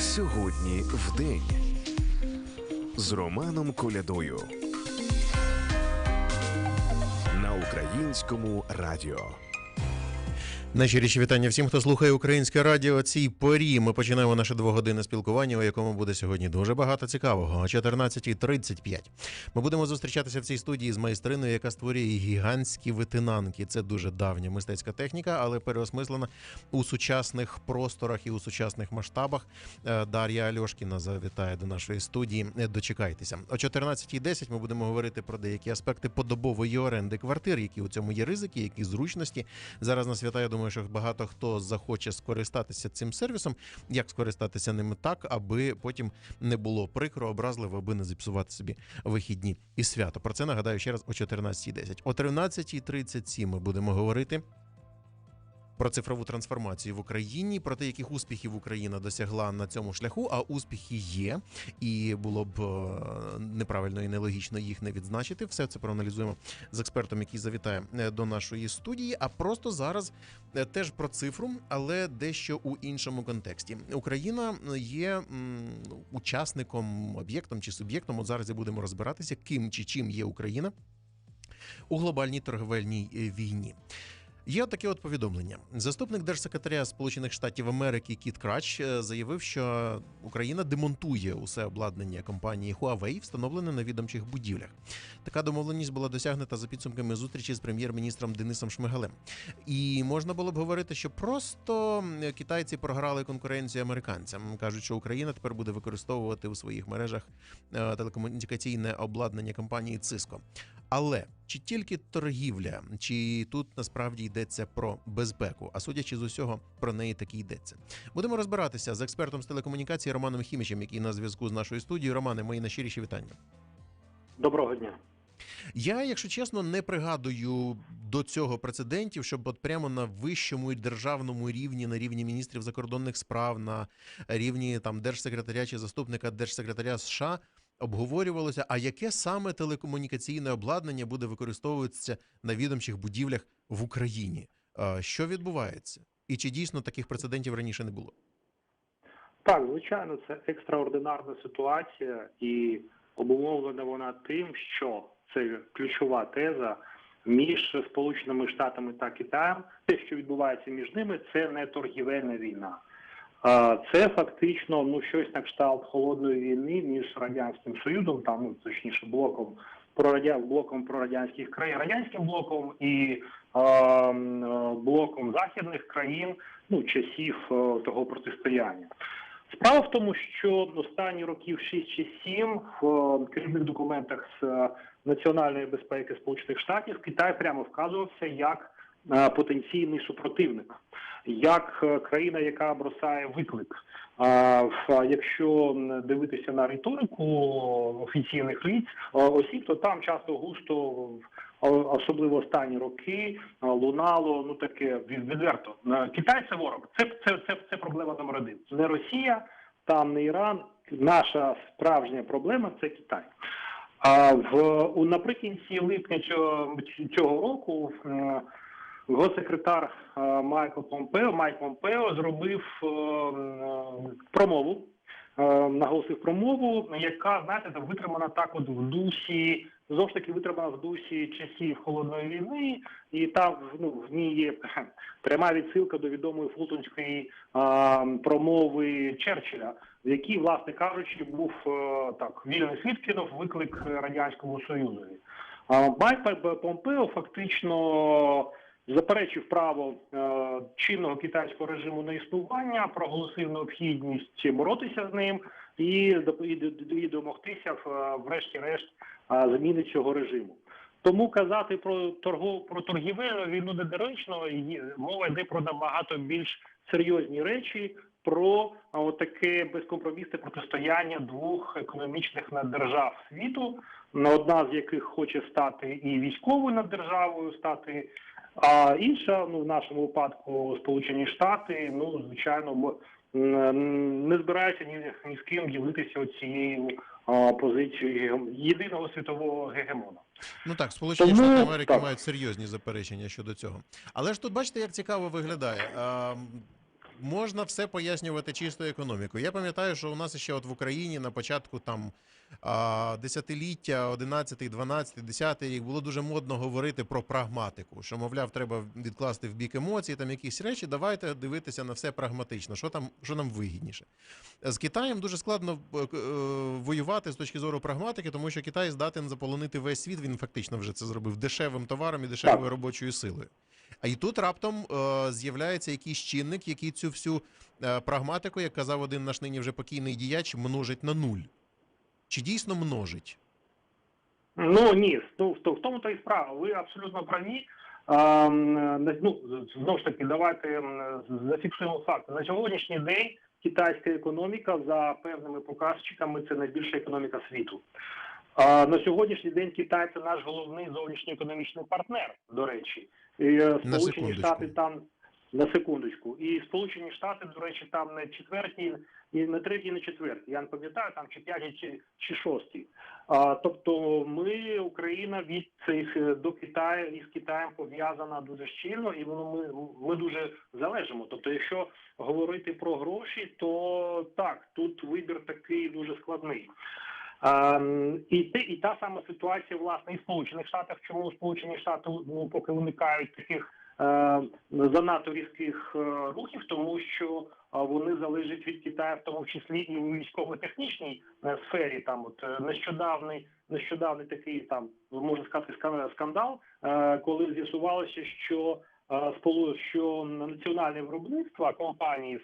Сьогодні в день з Романом Колядою на українському радіо. Найщиріші вітання всім, хто слухає українське радіо. Цій порі ми починаємо наше двогодинне спілкування, у якому буде сьогодні дуже багато цікавого. О 14.35 ми будемо зустрічатися в цій студії з майстриною, яка створює гігантські витинанки. Це дуже давня мистецька техніка, але переосмислена у сучасних просторах і у сучасних масштабах. Е, Дар'я Альошкіна завітає до нашої студії. Е, Дочекайтеся. О 14.10 ми будемо говорити про деякі аспекти подобової оренди квартир, які у цьому є ризики, які зручності. Зараз на свята я думаю, що багато хто захоче скористатися цим сервісом. Як скористатися ними так, аби потім не було прикро, образливо, аби не зіпсувати собі вихідні і свято. Про це нагадаю ще раз о 14.10. О 13.37 ми будемо говорити. Про цифрову трансформацію в Україні, про те, яких успіхів Україна досягла на цьому шляху, а успіхи є, і було б е, неправильно і нелогічно їх не відзначити. Все це проаналізуємо з експертом, який завітає е, до нашої студії. А просто зараз е, теж про цифру, але дещо у іншому контексті. Україна є учасником, об'єктом чи суб'єктом. От зараз і будемо розбиратися, ким чи чим є Україна у глобальній торговельній війні. Є таке от повідомлення. Заступник держсекретаря Сполучених Штатів Америки Кіт Крач е, заявив, що Україна демонтує усе обладнання компанії Huawei, встановлене на відомчих будівлях. Така домовленість була досягнута за підсумками зустрічі з прем'єр-міністром Денисом Шмигалем. І можна було б говорити, що просто китайці програли конкуренцію американцям. кажуть, що Україна тепер буде використовувати у своїх мережах е, телекомунікаційне обладнання компанії Cisco. Але чи тільки торгівля, чи тут насправді йдеться про безпеку? А судячи з усього, про неї таки йдеться. Будемо розбиратися з експертом з телекомунікації Романом Хімічем, який на зв'язку з нашою студією. Романе, мої найщиріші вітання. Доброго дня. Я, якщо чесно, не пригадую до цього прецедентів, щоб от прямо на вищому і державному рівні, на рівні міністрів закордонних справ, на рівні там держсекретаря чи заступника держсекретаря США обговорювалося, а яке саме телекомунікаційне обладнання буде використовуватися на відомчих будівлях в Україні? Що відбувається? І чи дійсно таких прецедентів раніше не було? Так, звичайно, це екстраординарна ситуація, і обумовлена вона тим, що це ключова теза між Сполученими Штатами та Китаєм. Те, що відбувається між ними, це не торгівельна війна. Це фактично ну щось на кшталт холодної війни між радянським союзом, там ну точніше блоком прорадя... блоком прорадянських країн, радянським блоком і е, блоком західних країн ну часів е, того протистояння. Справа в тому, що останні років 6 чи 7 в е, керівних документах з е, національної безпеки Сполучених Штатів Китай прямо вказувався як потенційний супротивник, як е, країна, яка бросає виклик. А якщо дивитися на риторику офіційних лиць е, осіб, то там часто густо особливо останні роки е, лунало ну таке від- відверто. Е, Китай це ворог. Це це це, це проблема номер один. Не Росія, там не Іран. Наша справжня проблема це Китай. А в у наприкінці липня цього, року е, госсекретар е, Майкл Помпео Майк Помпео зробив е, промову. е, Наголосив промову, яка знаєте, там витримана так, от в дусі, знову ж таки витримана в дусі часів холодної війни, і там ну в ній є пряма відсилка до відомої фултонської промови Черчилля, в якій, власне кажучи, був так вільний світ кинув виклик радянському союзу. Майк Помпео фактично заперечив право е, чинного китайського режиму на існування, проголосив необхідність боротися з ним і, і, і домогтися в- врешті-решт е, зміни цього режиму. Тому казати про торгов про торгівельну війну недоречно, мова йде про набагато більш серйозні речі, про от таке безкомпромісне протистояння двох економічних наддержав світу, на одна з яких хоче стати і військовою наддержавою, стати, а інша, ну в нашому випадку, Сполучені Штати, ну звичайно, не збираються ні, ні з ким ділитися цією позицією єдиного світового гегемона. Ну так, Сполучені Тому Штати Америки так. мають серйозні заперечення щодо цього. Але ж тут бачите, як цікаво виглядає. Можна все пояснювати чисто економікою. Я пам'ятаю, що у нас ще от в Україні на початку там десятиліття, 11, 12, 10 рік було дуже модно говорити про прагматику. Що, мовляв, треба відкласти в бік емоцій, там якісь речі. Давайте дивитися на все прагматично. Що там, що нам вигідніше? З Китаєм дуже складно е, е, воювати з точки зору прагматики, тому що Китай здатен заполонити весь світ. Він фактично вже це зробив дешевим товаром і дешевою робочою силою. А і тут раптом е, з'являється якийсь чинник, який цю всю е, прагматику, як казав один наш нині вже покійний діяч, множить на нуль. Чи дійсно множить? Ну ні, ну, в, тому то і справа. Ви абсолютно праві. А, ну, знову ж таки, давайте зафіксуємо факт. На сьогоднішній день китайська економіка за певними показчиками це найбільша економіка світу. А на сьогоднішній день Китай це наш головний зовнішньоекономічний партнер, до речі. І е, Сполучені. Штати там на секундочку. І Сполучені Штати, до речі, там не четверті, і не треті, не четверті. Я не пам'ятаю, там чи п'яті, чи, чи шості. А, тобто ми, Україна від цих е, до Китаю і з Китаєм пов'язана дуже щільно, і воно ми, ми дуже залежимо. Тобто, якщо говорити про гроші, то так, тут вибір такий дуже складний. А, м, і, і та сама ситуація, власне, і в Сполучених Штатах. Чому Сполучені Штати ну, поки уникають таких е, занадто різких е, рухів, тому що а вони залежать від Китаю, в тому числі і у військово-технічній е, сфері. Там от е, нещодавний, нещодавний такий там можна сказати ска- скандал, е, коли з'ясувалося, що е, що національне виробництво компанії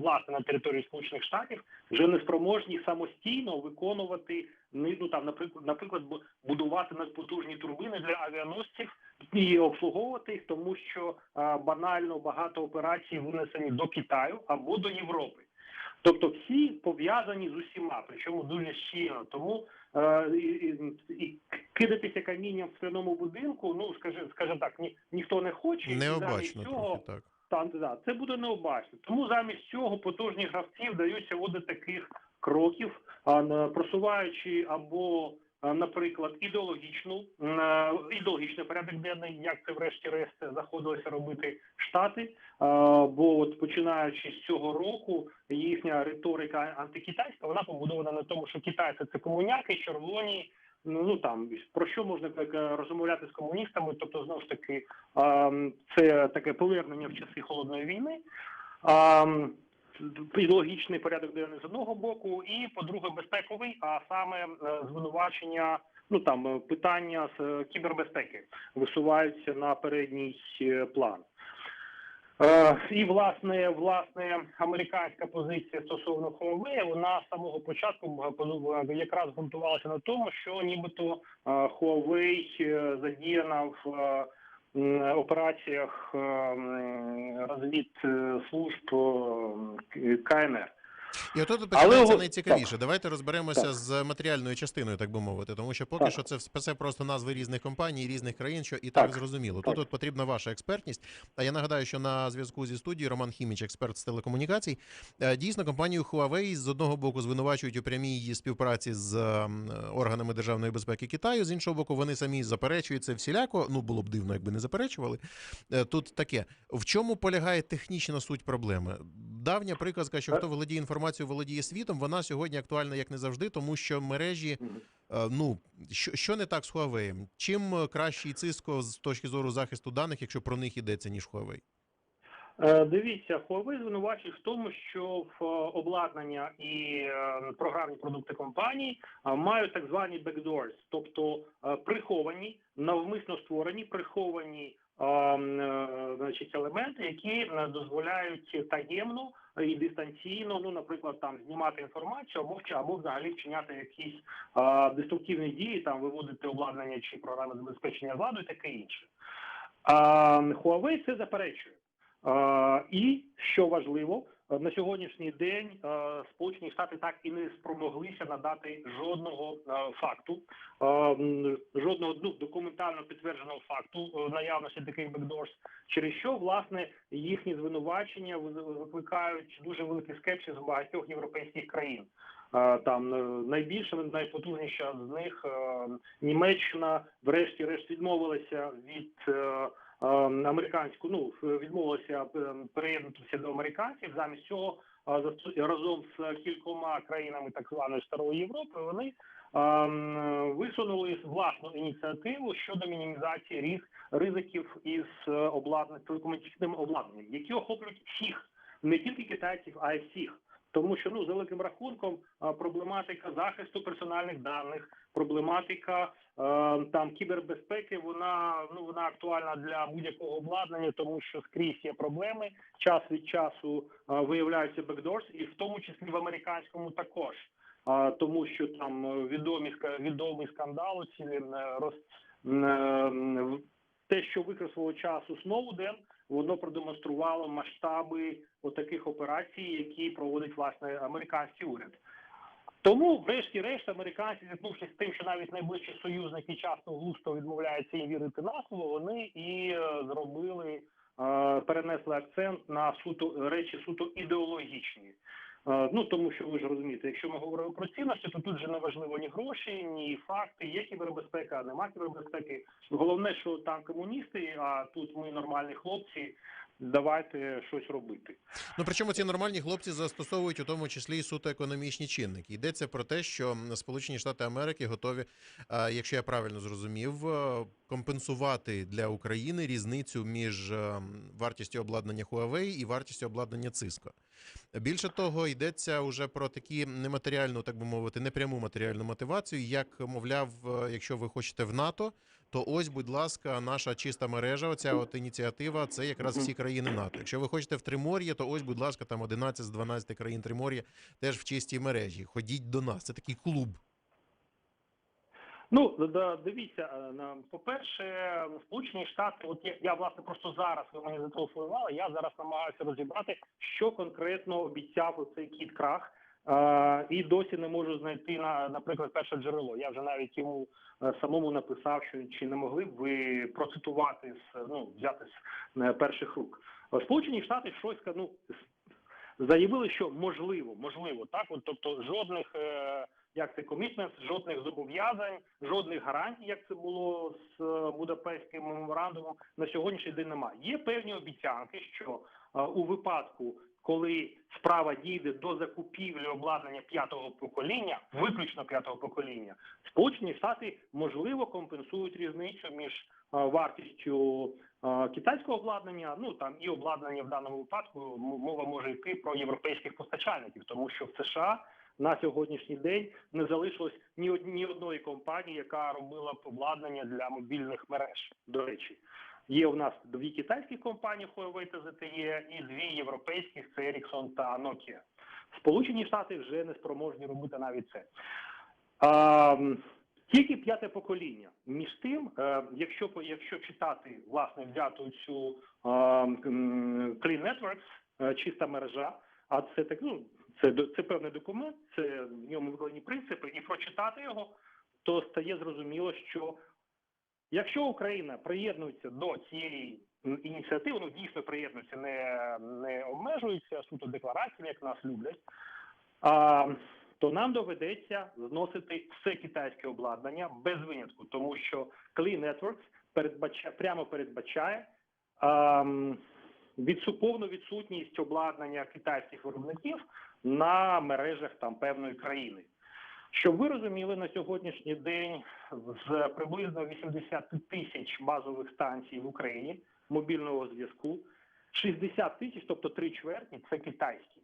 власне на території Сполучених Штатів вже не спроможні самостійно виконувати ну ну, там, наприклад, наприклад, бу- будувати надпотужні турбини для авіаносців і обслуговувати їх, тому що банально багато операцій винесені до Китаю або до Європи. Тобто всі пов'язані з усіма, причому дуже щиро. Тому е, і, і, і кидатися камінням в скляному будинку, ну скажи, скажімо так, ні, ніхто не хоче. І Необачно цього, трохи так. Там, да, це буде необачно. Тому замість цього потужні гравці вдаються до таких кроків, а, просуваючи або, наприклад, ідеологічну м, ідеологічний порядок денний, як це врешті-решт заходилося робити штати. Бо от починаючи з цього року, їхня риторика антикитайська вона побудована на тому, що китайці це комуняки, червоні. Ну, ну там про що можна так, е, розмовляти з комуністами? Тобто, знову ж таки, ем, це таке повернення в часи холодної війни. Ідеологічний порядок денний з одного боку, і по-друге, безпековий, а саме е, звинувачення, ну там е, питання з е, кібербезпеки висуваються на передній план. І власне, власне, американська позиція стосовно Huawei, вона з самого початку якраз ґрунтувалася на тому, що нібито Huawei задіяна в операціях розвід служб розвідслужб е, КНР. І отут Але починається от- найцікавіше. Давайте розберемося Так. з матеріальною частиною, так би мовити, тому що поки Так. що це все просто назви різних компаній, різних країн, що і так, Так. зрозуміло. Так. Тут от потрібна ваша експертність. А я нагадаю, що на зв'язку зі студією Роман Хіміч, експерт з телекомунікацій. Е, Дійсно, компанію Huawei з одного боку звинувачують у прямій її співпраці з органами державної безпеки Китаю. З іншого боку, вони самі заперечують це всіляко. Ну було б дивно, якби не заперечували. Е, Тут таке: в чому полягає технічна суть проблеми? Давня приказка, що хто володіє інформацією, володіє світом, вона сьогодні актуальна як не завжди, тому що мережі, е, ну що, що не так з Huawei? Чим е, кращий Cisco з точки зору захисту даних, якщо про них йдеться, ніж Huawei? Е, Дивіться, Huawei звинувачує в тому, що в обладнання і програмні продукти компанії мають так звані backdoors, тобто приховані, навмисно створені, приховані значить, елементи, які е, дозволяють таємно і дистанційно, ну, наприклад, там знімати інформацію або або взагалі вчиняти якісь а, деструктивні дії, там виводити обладнання чи програми забезпечення владу і таке інше. А Huawei це заперечує. А, І що важливо, е, на сьогоднішній день е, Сполучені Штати так і не спромоглися надати жодного е, факту, е, жодного ну, документально підтвердженого факту е, наявності таких backdoors, через що власне їхні звинувачення викликають дуже великий скепсис у багатьох європейських країн. Е, Там е, найбільша, найпотужніша з них е, Німеччина, врешті-решт, відмовилася від. Е, американську, ну відмовилася е, приєднатися до американців. Замість цього е, разом з кількома країнами так званої старої Європи вони висунули власну ініціативу щодо мінімізації різ- ризиків із е, обладнанням телекомунікаційним обладнанням, які охоплюють всіх, не тільки китайців, а й всіх. Тому що ну за великим рахунком проблематика захисту персональних даних, проблематика е, там кібербезпеки, вона ну вона актуальна для будь-якого обладнання, тому що скрізь є проблеми. Час від часу виявляються backdoors, і в тому числі в американському також. Тому що там відомі відомий скандал, ці е, роз е, те, що викрив свого часу Сноуден, воно продемонструвало масштаби отаких операцій, які проводить власне американський уряд. Тому, врешті-решт, американці, зіткнувшись з тим, що навіть найближчі союзники часто густо відмовляються їм вірити на слово, вони і е, зробили, е, перенесли акцент на суто речі суто ідеологічні. Е, Ну тому що ви ж розумієте, якщо ми говоримо про цінності, то тут же не важливо ні гроші, ні факти. Є кібербезпека, нема кібербезпеки. Головне, що там комуністи, а тут ми нормальні хлопці. Давайте щось робити. Ну причому ці нормальні хлопці застосовують у тому числі і суто економічні чинники. Йдеться про те, що Сполучені Штати Америки готові, е, якщо я правильно зрозумів, е, компенсувати для України різницю між е, вартістю обладнання Huawei і вартістю обладнання Cisco. Більше того, йдеться уже про такі нематеріальну, так би мовити, непряму матеріальну мотивацію, як мовляв, якщо ви хочете в НАТО, то ось, будь ласка, наша чиста мережа, оця от ініціатива, це якраз всі країни НАТО. Якщо ви хочете в Тримор'я, то ось, будь ласка, там 11 з 12 країн Тримор'я теж в чистій мережі. Ходіть до нас. Це такий клуб. Ну да, дивіться, е, по-перше, Сполучені Штати, от я, я власне просто зараз ви мені зателефонували. Я зараз намагаюся розібрати, що конкретно обіцяв оцей кіт крах. І досі не можу знайти на наприклад перше джерело. Я вже навіть йому е, самому написав, що чи не могли б ви процитувати з ну взяти з е, перших рук. Е, Сполучені Штати щось ну, заявили, що можливо, можливо, так от тобто жодних. Як це комітмент, жодних зобов'язань, жодних гарантій, як це було з Будапештським меморандумом, на сьогоднішній день немає. Є певні обіцянки, що у випадку, коли справа дійде до закупівлі обладнання п'ятого покоління, виключно п'ятого покоління, Сполучені Штати можливо компенсують різницю між е, вартістю е, китайського обладнання, ну там і обладнання в даному випадку мова може йти про європейських постачальників, тому що в США на сьогоднішній день не залишилось ні од- ні одної компанії, яка робила обладнання для мобільних мереж. До речі, є у нас дві китайські компанії Huawei та ZTE і дві європейських це Ericsson та Nokia. Сполучені Штати вже не спроможні робити навіть це. А, тільки п'яте покоління. Між тим, е, якщо якщо читати власне взяту цю Clean Networks, е, чиста мережа, а це так ну це це певний документ, це в ньому викладені принципи, і прочитати його, то стає зрозуміло, що якщо Україна приєднується до цієї ініціативи, ну дійсно приєднується, не, не обмежується суто деклараціями, як нас люблять, а, то нам доведеться зносити все китайське обладнання без винятку, тому що Clean Networks передбачає прямо передбачає. А, м, відсу- повну відсутність обладнання китайських виробників на мережах там певної країни. Щоб ви розуміли, на сьогоднішній день з приблизно 80 тисяч базових станцій в Україні мобільного зв'язку 60 тисяч, тобто три чверті, це китайські.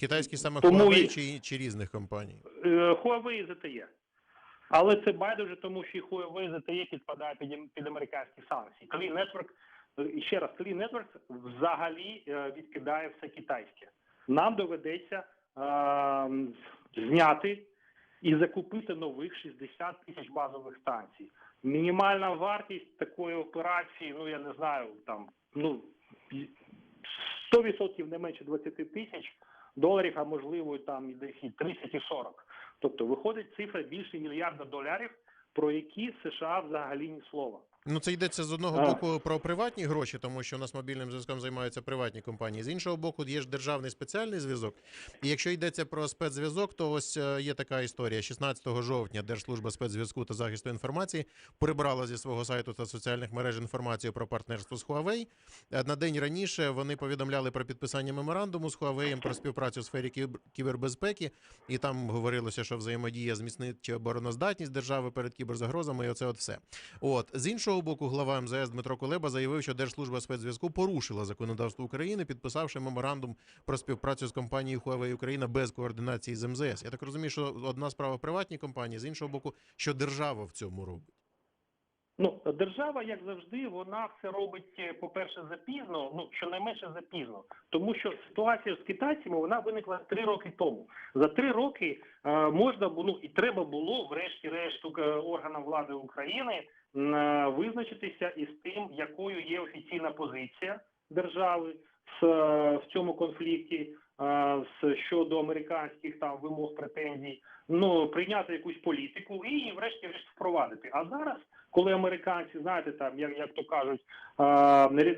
Китайські саме Тому Huawei і- чи, чи різних компаній? Е, Huawei і ZTE. Але це байдуже, тому що і Huawei і ZTE підпадає під, під американські санкції. Clean Network, е, ще раз, Clean Networks взагалі е, відкидає все китайське. Нам доведеться е, м, зняти і закупити нових 60 тисяч базових станцій. Мінімальна вартість такої операції, ну я не знаю, там ну 100% не менше 20 тисяч доларів, а можливо там і десь і 30 і 40. Тобто виходить цифра більше мільярда доларів, про які США взагалі ні слова. Ну, це йдеться з одного боку про приватні гроші, тому що у нас мобільним зв'язком займаються приватні компанії. З іншого боку, є ж державний спеціальний зв'язок. І якщо йдеться про спецзв'язок, то ось е, є така історія. 16 жовтня Держслужба спецзв'язку та захисту інформації прибрала зі свого сайту та соціальних мереж інформацію про партнерство з Huawei. Е, На день раніше вони повідомляли про підписання меморандуму з Huawei про співпрацю в сфері кібербезпеки, і там говорилося, що взаємодія зміцнить обороноздатність держави перед кіберзагрозами, і оце от все. От з іншого боку, глава МЗС Дмитро Кулеба заявив, що Держслужба спецзв'язку порушила законодавство України, підписавши меморандум про співпрацю з компанією Huawei Україна без координації з МЗС. Я так розумію, що одна справа приватні компанії, з іншого боку, що держава в цьому робить. Ну, держава, як завжди, вона все робить, е, по-перше, запізно, ну щонайменше запізно, тому що ситуація з китайцями вона виникла три роки тому. За три роки е, можна було ну, і треба було, врешті-решт, е, органам влади України визначитися із тим, якою є офіційна позиція держави е, в цьому конфлікті е, щодо американських там вимог претензій. Ну прийняти якусь політику і врешті-решт, впровадити. А зараз коли американці, знаєте, там як, як то кажуть,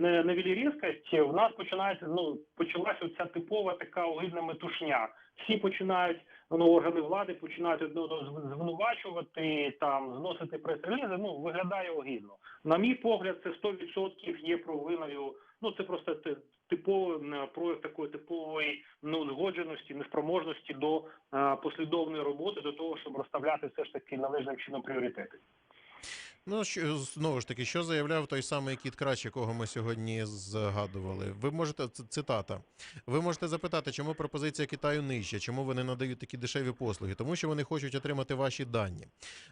навілі різкость, в нас починається ну почалася ця типова така огидна метушня. Всі починають ну, органи влади починають одне звинувачувати, там зносити прес-релізи. Ну виглядає огідно. На мій погляд, це 100% є провиною. Ну це просто типовий прояв такої типової неузгодженості, неспроможності до е, послідовної роботи, до того, щоб розставляти все ж таки належним чином пріоритети. Ну що знову ж таки, що заявляв той самий кіт Крач, якого ми сьогодні згадували. Ви можете цитата. Ви можете запитати, чому пропозиція Китаю нижча, чому вони надають такі дешеві послуги? Тому що вони хочуть отримати ваші дані.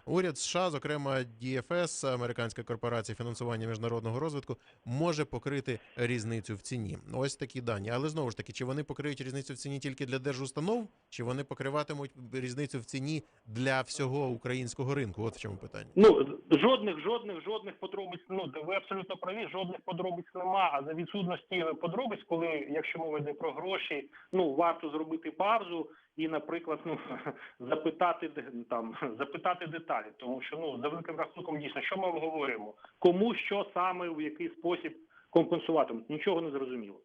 Уряд США, зокрема DFS, американська корпорація фінансування міжнародного розвитку, може покрити різницю в ціні. Ось такі дані. Але знову ж таки, чи вони покриють різницю в ціні тільки для держустанов, чи вони покриватимуть різницю в ціні для всього українського ринку? От в чому питання. Ну жодних, жодних, жодних подробиць. Ну ви абсолютно праві. Жодних подробиць нема. А за відсутності подробиць, коли якщо мова йде про гроші, ну варто зробити паузу і, наприклад, ну запитати там запитати деталі, тому що ну за великим рахунком дійсно, що ми обговорюємо, кому що саме в який спосіб компенсувати, нічого не зрозуміло.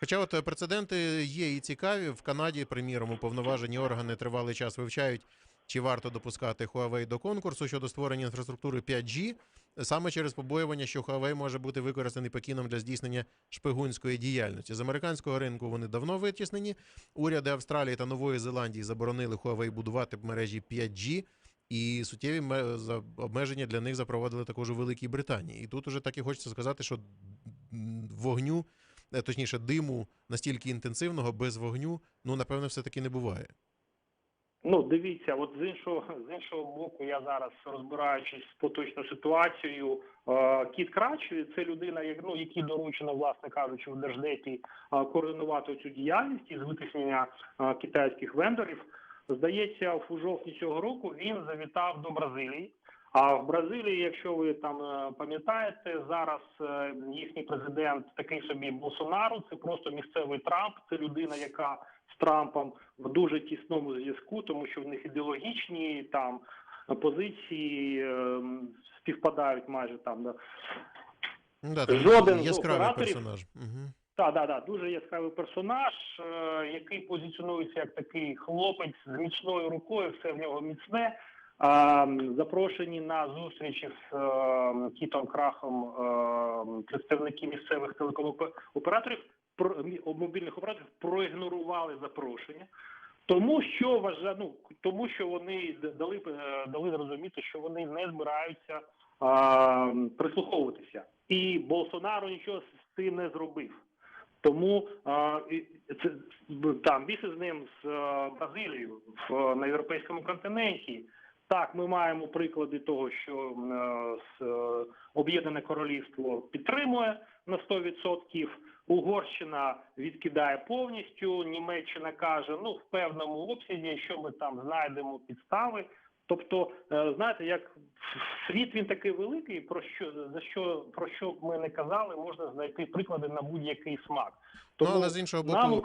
Хоча от е, прецеденти є і цікаві. В Канаді, приміром, уповноважені органи тривалий час вивчають, чи варто допускати Huawei до конкурсу щодо створення інфраструктури 5G, саме через побоювання, що Huawei може бути використаний Пекіном для здійснення шпигунської діяльності. З американського ринку вони давно витіснені. Уряди Австралії та Нової Зеландії заборонили Huawei будувати мережі 5G. І суттєві обмеження для них запровадили також у Великій Британії. І тут уже так і хочеться сказати, що вогню е, точніше, диму настільки інтенсивного без вогню, ну напевно, все таки не буває. Ну, дивіться, от з іншого з іншого боку, я зараз розбираючись з поточною ситуацією, е, Кіт Крач це людина, як ну якій доручено, власне кажучи, в держдепі е, координувати цю діяльність із витиснення е, китайських вендорів. Здається, в жовтні цього року він завітав до Бразилії. А в Бразилії, якщо ви там пам'ятаєте, зараз їхній президент такий собі Болсонару, це просто місцевий Трамп, це людина, яка з Трампом в дуже тісному зв'язку, тому що в них ідеологічні там позиції е, співпадають майже там. Да. Ну, да, там Жоден з яскравий операторів- персонаж. Угу. Так, так, так, дуже яскравий персонаж, е, який позиціонується як такий хлопець з міцною рукою, все в нього міцне. А, запрошені на зустрічі з е, Кітом Крахом е, представники місцевих телекомоператорів, мобільних операторів проігнорували запрошення. Тому що вважа, ну, тому що вони дали е, дали зрозуміти, що вони не збираються а, прислуховуватися, і Болсонaro нічого з цим не зробив. Тому а, це там більше з ним з е, Бразилією в на європейському континенті. Так, ми маємо приклади того, що е, е, Об'єднане Королівство підтримує на 100%, Угорщина відкидає повністю. Німеччина каже, ну в певному обсязі, що ми там знайдемо підстави. Тобто, е, знаєте, як світ він такий великий, про що за що про що б ми не казали, можна знайти приклади на будь-який смак. Ну, але з іншого боку, нам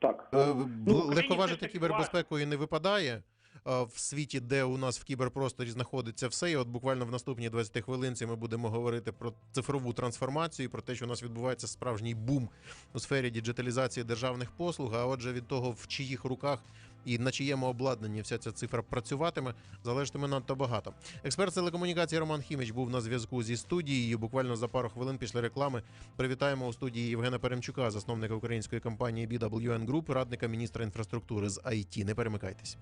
так Е, ну, легковажити кібербезпекою не випадає. В світі, де у нас в кіберпросторі знаходиться все. І от буквально в наступній 20 хвилинці ми будемо говорити про цифрову трансформацію, про те, що у нас відбувається справжній бум у сфері діджиталізації державних послуг. А отже, від того, в чиїх руках і на чиєму обладнанні вся ця цифра працюватиме, залежатиме надто багато. Експерт телекомунікації Роман Хіміч був на зв'язку зі студією. Буквально за пару хвилин після реклами привітаємо у студії Євгена Перемчука, засновника української компанії BWN Group, радника міністра інфраструктури з IT. Не перемикайтесь.